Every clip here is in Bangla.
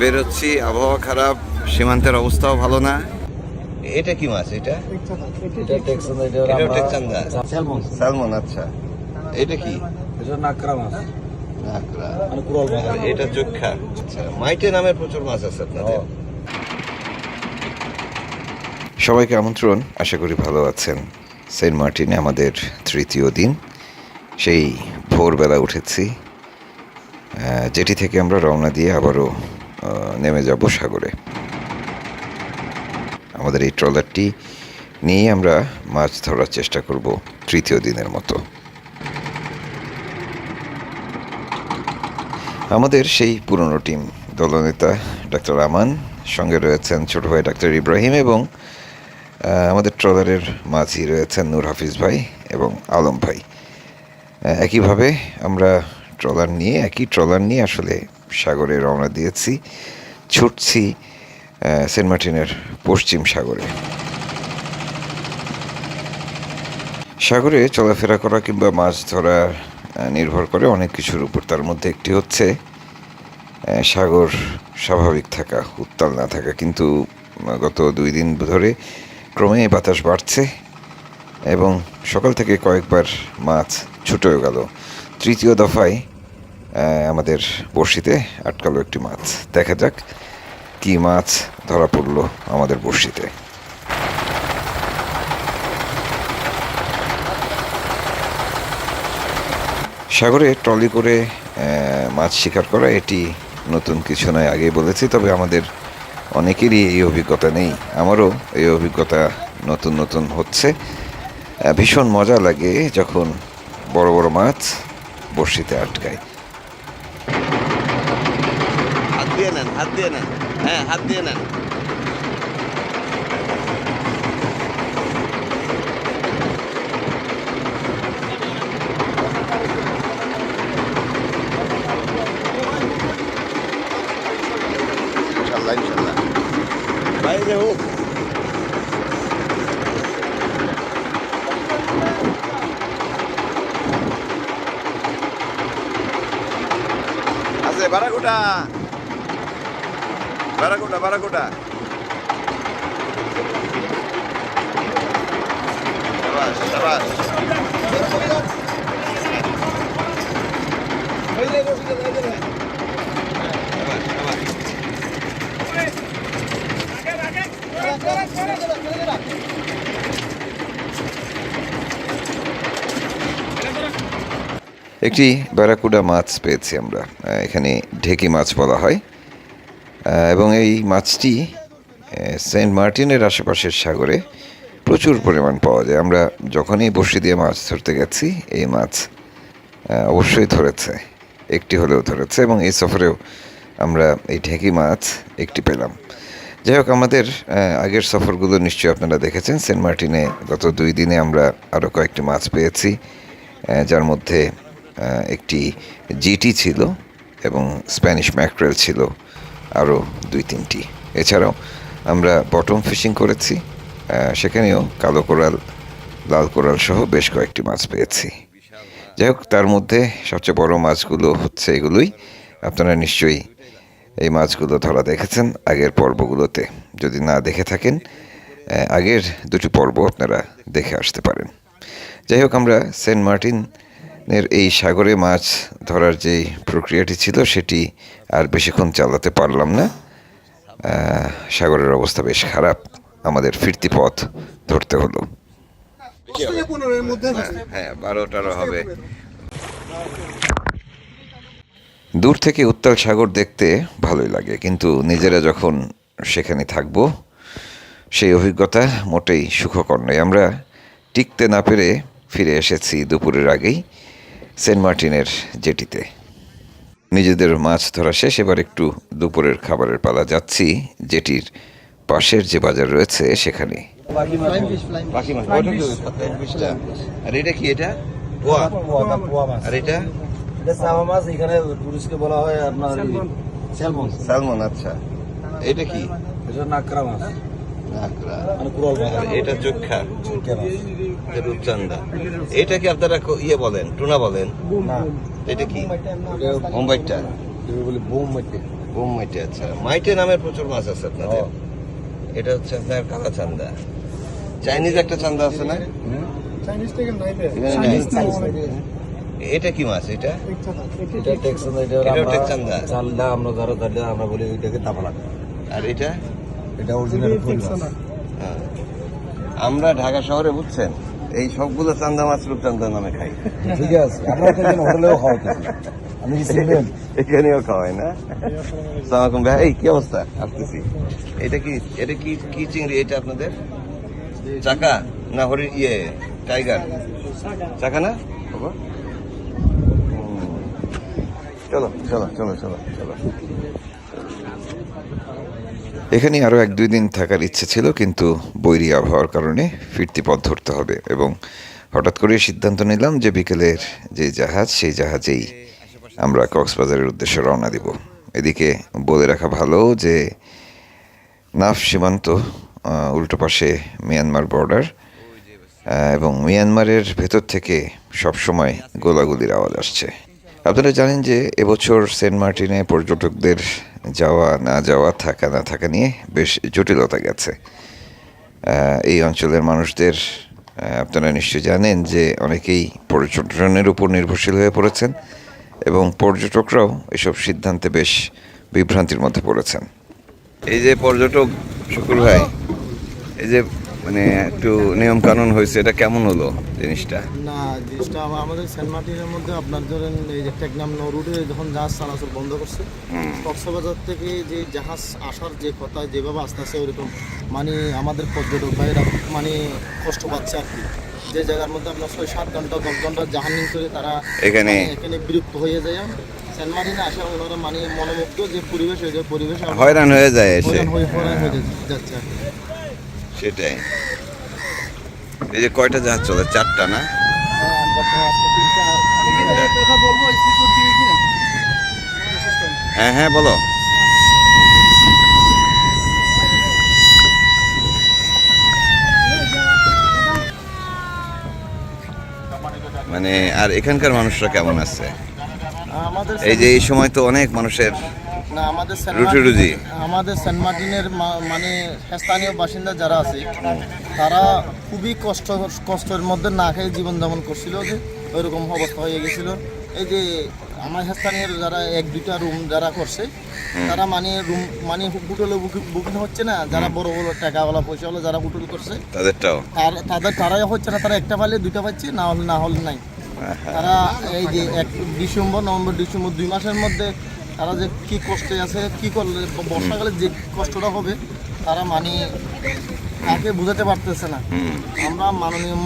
বেরোচ্ছি আবহাওয়া খারাপ সীমান্তের অবস্থাও ভালো না। এটা কি মাছ এটা? স্যালমন। স্যালমন আচ্ছা। এটা কি? এটা কাঁকড়া। মানে আচ্ছা মাইটে নামের প্রচুর মাছ আছে আপনাদের। সবাইকে আমন্ত্রণ আশা করি ভালো আছেন। সেন্ট মার্টিনে আমাদের তৃতীয় দিন। সেই ভোরবেলা উঠেছি। আহ, যেটি থেকে আমরা রওনা দিয়ে আবারও নেমে যাব সাগরে। আমাদের এই ট্রলারটি নিয়ে আমরা মাছ ধরার চেষ্টা করব তৃতীয় দিনের মতো। আমাদের সেই পুরনো টিম দলনেতা ডাক্তার আমান, সঙ্গে রয়েছেন ছোট ভাই ডাক্তার ইব্রাহিম এবং আমাদের ট্রলারের মাঝি রয়েছেন নূর হাফিজ ভাই এবং আলম ভাই। একইভাবে আমরা ট্রলার নিয়ে, একই ট্রলার নিয়ে আসলে সাগরে রওনা দিয়েছি, ছুটছি সেন্ট মার্টিনের পশ্চিম সাগরে। সাগরে চলাফেরা করা কিংবা মাছ ধরা নির্ভর করে অনেক কিছুর উপর। তার মধ্যে একটি হচ্ছে সাগর স্বাভাবিক থাকা, উত্তাল না থাকা। কিন্তু গত দুই দিন ধরে ক্রমে বাতাস বাড়ছে এবং সকাল থেকে কয়েকবার মাছ ছুটেও গেল। তৃতীয় দফায় আমাদের বড়শিতে আটকালো একটি মাছ। দেখা যাক কি মাছ ধরা পড়ল আমাদের বড়শিতে। সাগরে ট্রলি করে মাছ শিকার করা এটি নতুন কিছু নয়, আগেই বলেছি, তবে আমাদের অনেকেরই এই অভিজ্ঞতা নেই। আমারও এই অভিজ্ঞতা নতুন নতুন হচ্ছে। ভীষণ মজা লাগে যখন বড় বড় মাছ বড়শিতে আটকায় হাত দিয়ে নেন হাত দিয়ে নেন। হ্যাঁ হাত দিয়ে নেন। বাইরে হোক। আছে বারাকুটা বারাকুটা একটি ব্যারাকুডা মাছ পেয়েছি আমরা। এখানে ঢেকি মাছ বলা হয়। এবং এই মাছটি সেন্ট মার্টিনের আশেপাশের সাগরে প্রচুর পরিমাণ পাওয়া যায়। আমরা যখনই বসি দিয়ে মাছ ধরতে গেছি, এই মাছ অবশ্যই ধরেছে। একটি হলেও ধরেছে এবং এই সফরেও আমরা এই ঢেঁকি মাছ একটি পেলাম। যাই হোক, আমাদের আগের সফরগুলো নিশ্চয়ই আপনারা দেখেছেন। সেন্ট মার্টিনে গত দুই দিনে আমরা আরও কয়েকটি মাছ পেয়েছি যার মধ্যে একটি জিটি ছিল এবং স্প্যানিশ ম্যাকরেল ছিল। আরও দুই, তিনটি। এছাড়াও আমরা বটম ফিশিং করেছি সেখানেও কালো কোরাল, লাল কোরাল সহ বেশ কয়েকটি মাছ পেয়েছি। যাই হোক, তার মধ্যে সবচেয়ে বড় মাছগুলো হচ্ছে এগুলোই। আপনারা নিশ্চয়ই এই মাছগুলো ধরা দেখেছেন আগের পর্বগুলোতে। যদি না দেখে থাকেন আগের দুটি পর্ব আপনারা দেখে আসতে পারেন। যাই হোক, আমরা সেন্ট মার্টিনের এই সাগরে মাছ ধরার যে প্রক্রিয়াটি ছিল সেটি আর বেশিক্ষণ চালাতে পারলাম না। সাগরের অবস্থা বেশ খারাপ। আমাদের ফিরতি পথ ধরতে হলো। হ্যাঁ হবে। দূর থেকে উত্তাল সাগর দেখতে ভালোই লাগে কিন্তু নিজেরা যখন সেখানে থাকব সেই অভিজ্ঞতা মোটেই সুখকর নয়। আমরা টিকতে না পেরে ফিরে এসেছি দুপুরের আগেই। সেন্ট মার্টিনের জেটিতে। নিজেদের মাছ ধরা শেষ এবার একটু দুপুরের খাবারের পালা যাচ্ছি। জেটির পাশের যে বাজার রয়েছে সেখানে। আর এটা কি এটা? আর এটা? এটা মাছ এখানে টুরিস্টকে বলা হয় আপনার স্যালমন। স্যালমন আচ্ছা। এটা কি? এটা নাকরা মাছ। এটা রূপচান্দা। কি আপনারা ইয়ে বলেন টুনা বলেন? এটা কি? এটা মুম্বাইটা বোম মাইটে আচ্ছা। মাইটে নামের প্রচুর মাছ আছে আপনাদের। এটা হচ্ছে আপনার কালা চান্দা। চাইনিজ একটা চান্দা আছে না? এটা কি মাছ এটা? এটা আমরা চান্দা। আমরা ধরো আমরা বলি এটাকে দাপালা আর এটা? এটা অরিজিনাল ফুল মাছ। হ্যাঁ। আমরা ঢাকা শহরে বুঝছেন? এই সবগুলো চান্দা মাছ রূপচান্দা নামে খাই। ঠিক আছে এখানে হোটেলেও খাওয়াতেছি আমি এখানেও খাওয়াই না? সালামালাইকুম ভাই এই কি অবস্থা? আসতেছি। এটা কি এটা কি কি চিংড়ি এটা আপনাদের? চাকা না হরি ইয়ে টাইগার? চাকা না? বাবা। চলো চলো চলো চলো চলো। এখানে আরও এক দুই দিন থাকার ইচ্ছে ছিল, কিন্তু বৈরী আবহাওয়ার কারণে ফিরতি পথ ধরতে হবে এবং হঠাৎ করে সিদ্ধান্ত নিলাম যে বিকেলের যে জাহাজ, সেই জাহাজেই আমরা কক্সবাজারের উদ্দেশ্যে রওনা দিব। এদিকে বলে রাখা ভালো যে নাফ সীমান্ত উল্টো পাশে মিয়ানমার বর্ডার এবং মিয়ানমারের ভেতর থেকে সবসময় গোলাগুলির আওয়াজ আসছে। আপনারা জানেন যে এবছর সেন্ট মার্টিনে পর্যটকদের যাওয়া, না যাওয়া, থাকা, না থাকা নিয়ে বেশ জটিলতা গেছে। এই অঞ্চলের মানুষদের আপনারা নিশ্চয়ই জানেন যে অনেকেই পর্যটনের উপর নির্ভরশীল হয়ে পড়েছেন এবং পর্যটকরাও এসব সিদ্ধান্তে বেশ বিভ্রান্তির মধ্যে পড়েছেন। এই যে পর্যটক, শুকুর ভাই, এই যে মানে একটু নিয়ম কানুন হয়েছে এটা কেমন হলো জিনিসটা? না জিনিসটা আমাদের সেন্ট মার্টিনের মধ্যে আপনার ধরেন এই যে টেকনাম নৌরুটে যখন জাহাজ চলাচল বন্ধ করছে কক্সবাজার থেকে যে জাহাজ আসার যে কথা যেভাবে আসতেছে ওরকম মানে আমাদের পর্যটক ভাইরা মানে কষ্ট পাচ্ছে আর কি। যে জায়গার মধ্যে আপনার ছয় সাত ঘণ্টা দশ ঘণ্টা জাহান্নিং করে তারা এখানে- মানে এখানে বিরক্ত হয়ে যায়। সেন্ট মার্টিনে আসা ওনারা মানে মনোমুগ্ধ যে পরিবেশ হয়ে যায় পরিবেশ হয়রান হয়ে যায় হয়রান হয়ে যাচ্ছে আর কি। সেটাই। এই যে কয়টা জাহাজ চলে? চারটা না? হ্যাঁ, হ্যাঁ বলো। মানে আর এখানকার মানুষরা কেমন আছে? এই যে এই সময় তো অনেক মানুষের না আমাদের সেন্ট রুটি রুজি। আমাদের সেন্ট মার্টিনের মানে স্থানীয় বাসিন্দা যারা আছে তারা খুবই কষ্ট কষ্টের মধ্যে না খেয়ে জীবনযাপন করছিল যে ওইরকম অবস্থা হয়ে গেছিল। এই যে আমার স্থানীয় যারা এক দুইটা রুম যারা করছে তারা মানে রুম মানে হোটেলে বুকিং হচ্ছে না যারা বড় বড় টাকাওয়ালা পয়সাওয়ালা যারা হোটেল করছে তাদেরটাও। তাদের তারাই হচ্ছে না তারা একটা পাইলে দুইটা পাচ্ছে না হলে না হলে নাই। তারা এই যে এক ডিসেম্বর নভেম্বর ডিসেম্বর দুই মাসের মধ্যে তারা যে কি কষ্টে আছে কি করলে বর্ষাকালে যে কষ্টটা হবে তারা মানে তাকে বোঝাতে পারতেছে না। আমরা মাননীয়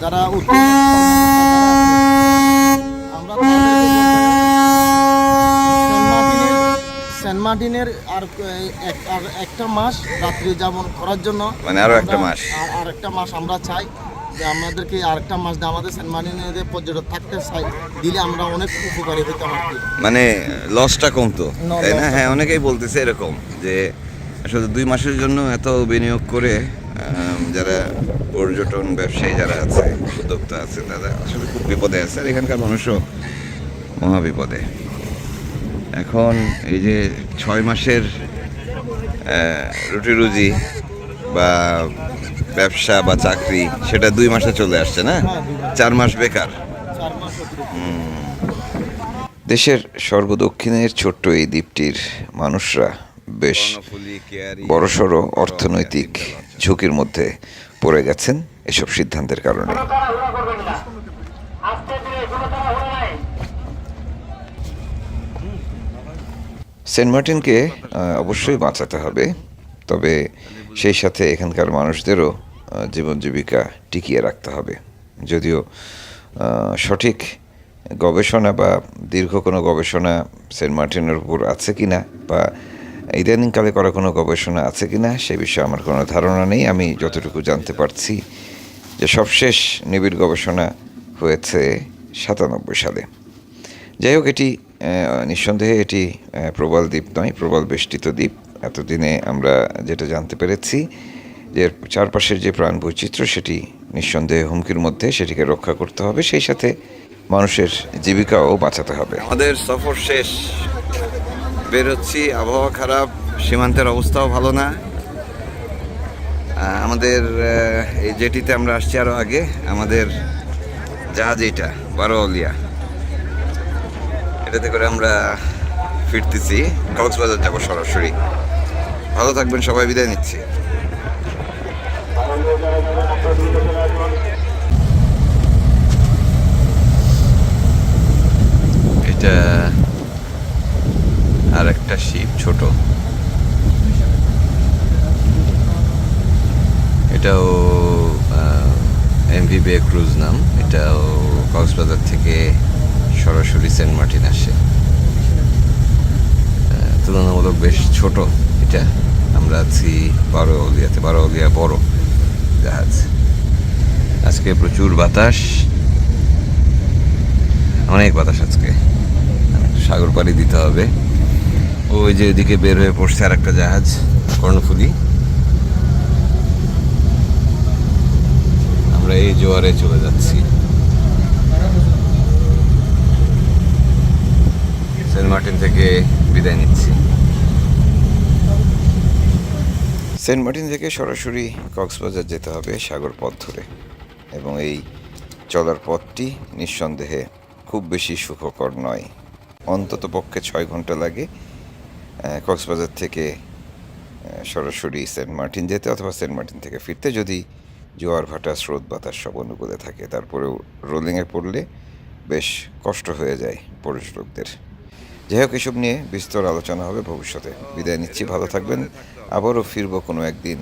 যারা আমরা সেন্ট মার্টিনের- আর এক- আর একটা মাস রাত্রি যাপন করার জন্য মানে আরও একটা মাস। আর একটা মাস আমরা চাই। যে আমাদেরকে আর একটা মাস দিয়ে আমাদের মার্টিনের পর্যটক থাকতে চাই দিলে আমরা অনেক উপকারী হইতাম মানে লসটা কমতো তাই না? হ্যাঁ অনেকেই বলতেছে এরকম যে আসলে দুই মাসের জন্য এত বিনিয়োগ করে যারা পর্যটন ব্যবসায়ী যারা আছে উদ্যোক্তা আছে তারা আসলে খুব বিপদে আছে। আর এখানকার মানুষও মহা বিপদে। এখন এই যে ছয় মাসের রুটি রুজি বা ব্যবসা বা চাকরি সেটা দুই মাসে চলে আসছে না? হ্যাঁ। চার মাস বেকার। দেশের সর্বদক্ষিণের ছোট্ট এই দ্বীপটির মানুষরা বেশ বড়সড় অর্থনৈতিক ঝুঁকির মধ্যে পড়ে গেছেন এসব সিদ্ধান্তের কারণে। সেন্ট মার্টিনকে অবশ্যই বাঁচাতে হবে তবে সেই সাথে এখানকার মানুষদেরও জীবন জীবিকা টিকিয়ে রাখতে হবে। যদিও সঠিক গবেষণা বা দীর্ঘ কোনো গবেষণা সেন্ট মার্টিনের উপর আছে কি না বা ইদানিংকালে করা কোনো গবেষণা আছে কি না সে বিষয়ে আমার কোনো ধারণা নেই। আমি যতটুকু জানতে পারছি যে সবশেষ নিবিড় গবেষণা হয়েছে সাতানব্বই সালে। যাই হোক, এটি নিঃসন্দেহে এটি প্রবাল দ্বীপ নয়, প্রবাল বেষ্টিত দ্বীপ। এতদিনে আমরা যেটা জানতে পেরেছি যে চারপাশের যে প্রাণ বৈচিত্র্য সেটি নিঃসন্দেহে হুমকির মধ্যে সেটিকে রক্ষা করতে হবে, সেই সাথে মানুষের জীবিকাও বাঁচাতে হবে। আমাদের সফর শেষ। বেরোচ্ছি, আবহাওয়া খারাপ, সীমান্তের অবস্থাও ভালো না। আমাদের এই জেটিতে আমরা আসছি আরও আগে। আমাদের জাহাজ এইটা বারোলিয়া এটাতে করে আমরা ফিরতেছি। কক্সবাজার যাব সরাসরি। ভালো থাকবেন, সবাই বিদায় নিচ্ছি। এটা আর একটা শিপ ছোট। এটাও এমভি বে ক্রুজ নাম। এটাও কক্সবাজার থেকে সরাসরি সেন্ট মার্টিন আসে। তুলনামূলক বেশ ছোট এটা। আমরা আছি বারো অলিয়া বড় জাহাজ। আজকে প্রচুর বাতাস। অনেক বাতাস আজকে। সাগর পাড়ি দিতে হবে। ওই যে ওইদিকে বের হয়ে পড়ছে আর একটা জাহাজ, কর্ণফুলি। আমরা এই জোয়ারে চলে যাচ্ছি। সেন্ট মার্টিন থেকে বিদায় নিচ্ছি। সেন্ট মার্টিন থেকে সরাসরি কক্সবাজার যেতে হবে সাগর পথ ধরে। এবং এই চলার পথটি নিঃসন্দেহে খুব বেশি সুখকর নয়। অন্তত পক্ষে ছয় ঘণ্টা লাগে কক্সবাজার থেকে সরাসরি সেন্ট মার্টিন যেতে অথবা সেন্ট মার্টিন থেকে ফিরতে যদি জোয়ার ভাটা স্রোত বাতাস সব অনুকূলে থাকে, তারপরেও রোলিংয়ে পড়লে বেশ কষ্ট হয়ে যায় পর্যটকদের যাই হোক এসব নিয়ে বিস্তর আলোচনা হবে ভবিষ্যতে। বিদায় নিচ্ছি, ভালো থাকবেন। আবারও ফিরবো কোনো একদিন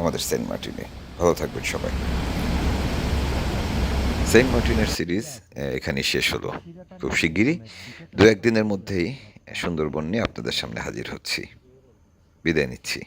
আমাদের সেন্ট মার্টিনে। ভালো থাকবেন সবাই। সেন্ট মার্টিনের সিরিজ এখানে শেষ হলো। খুব শিগগিরই দু একদিনের মধ্যেই সুন্দরবন নিয়ে আপনাদের সামনে হাজির হচ্ছি। বিদায় নিচ্ছি।